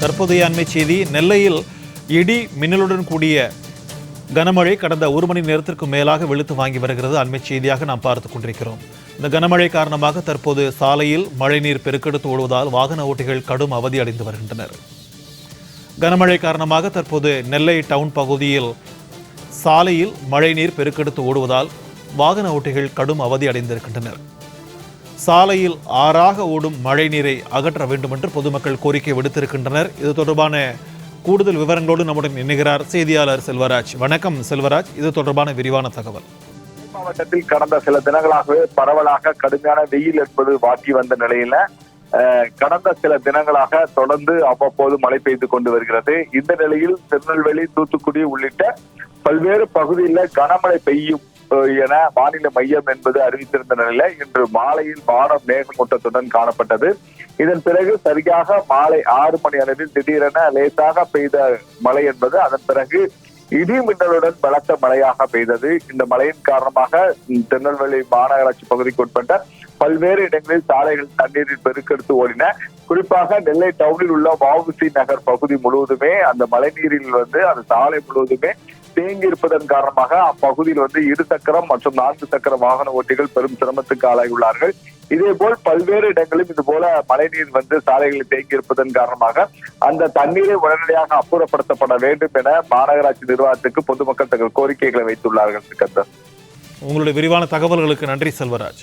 தற்போதைய அண்மை செய்தி நெல்லையில் இடி மின்னலுடன் கூடிய கனமழை கடந்த ஒரு மணி நேரத்திற்கு மேலாக வெளுத்து வாங்கி வருகிறது. அண்மை செய்தியாக நாம் பார்த்துக் கொண்டிருக்கிறோம். இந்த கனமழை காரணமாக தற்போது சாலையில் மழைநீர் பெருக்கெடுத்து ஓடுவதால் வாகன ஓட்டிகள் கடும் அவதி அடைந்து வருகின்றனர். கனமழை காரணமாக தற்போது நெல்லை டவுன் பகுதியில் சாலையில் மழைநீர் பெருக்கெடுத்து ஓடுவதால் வாகன ஓட்டிகள் கடும் அவதி அடைந்திருக்கின்றனர். சாலையில் ஆறாக ஓடும் மழைநீரை அகற்ற வேண்டும் என்று பொதுமக்கள் கோரிக்கை விடுத்திருக்கின்றனர். இது தொடர்பான கூடுதல் விவரங்களோடு நம்முடன் இணைகிறார் செய்தியாளர் செல்வராஜ். வணக்கம் செல்வராஜ். இது தொடர்பான விரிவான தகவல். மாவட்டத்தில் கடந்த சில தினங்களாகவே பரவலாக கடுமையான வெயில் என்பது வாட்டி வந்த நிலையில அஹ், கடந்த சில தினங்களாக தொடர்ந்து அவ்வப்போது மழை பெய்து கொண்டு வருகிறது. இந்த நிலையில் திருநெல்வேலி தூத்துக்குடி உள்ளிட்ட பல்வேறு பகுதியில் கனமழை பெய்யும் என மாநில மையம் என்பது அறிவித்திருந்த நிலையில இன்று மாலையில் வானம் மேகமூட்டத்துடன் காணப்பட்டது. இதன் பிறகு சரியாக மாலை ஆறு மணி அளவில் திடீரென லேசாக பெய்த மழை என்பது அதன் பிறகு இடி மின்னலுடன் பலத்த மழையாக பெய்தது. இந்த மழையின் காரணமாக திருநெல்வேலி மாநகராட்சி பகுதிக்கு உட்பட்ட பல்வேறு இடங்களில் சாலைகள் தண்ணீரில் பெருக்கெடுத்து ஓடின குறிப்பாக நெல்லை டவுனில் உள்ள வஉசி நகர் பகுதி முழுவதுமே அந்த மழை நீரில் வந்து அந்த சாலை முழுவதுமே தேங்கி இருப்பதன் காரணமாக அப்பகுதியில் வந்து இரு சக்கரம் மற்றும் நான்கு சக்கர வாகன ஓட்டிகள் பெரும் சிரமத்துக்கு ஆளாகியுள்ளார்கள். இதேபோல் பல்வேறு இடங்களில் இது போல மழைநீர் வந்து சாலைகளில் தேங்கி இருப்பதன் காரணமாக அந்த தண்ணீரை உடனடியாக அப்புறப்படுத்தப்பட வேண்டும் என மாநகராட்சி நிர்வாகத்துக்கு பொதுமக்கள் தங்கள் கோரிக்கைகளை வைத்துள்ளார்கள் சிக்கந்தர். உங்களுடைய விரிவான தகவல்களுக்கு நன்றி செல்வராஜ்.